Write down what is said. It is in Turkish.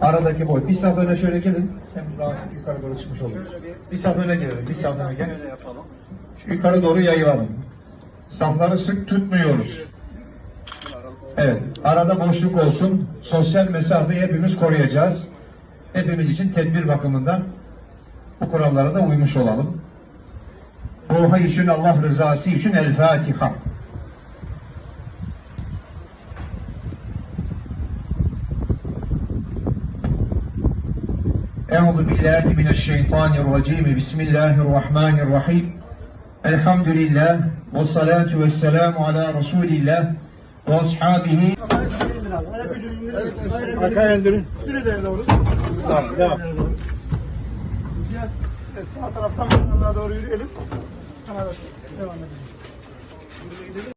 Aradaki boy. Bir sağ öne şöyle gelin. Hem daha yukarı doğru çıkmış oluruz. Bir sağ öne gelelim. Bir sağ öne gel. Şu yukarı doğru yayılalım. Safları sık tutmuyoruz. Evet. Arada boşluk olsun. Sosyal mesafeyi hepimiz koruyacağız. Hepimiz için tedbir bakımından bu kurallara da uymuş olalım. Ruha için Allah rızası için El Fatiha. Euzu billahi mineşşeytanirracim. Bismillahirrahmanirrahim. Elhamdülillah ve salatu ve selamu ala Resulillah ve ashabihi. Arkaya indirin. Üstüne doğru. Tamam, devam. Sağ taraftan doğru yürüyelim. Devam edelim.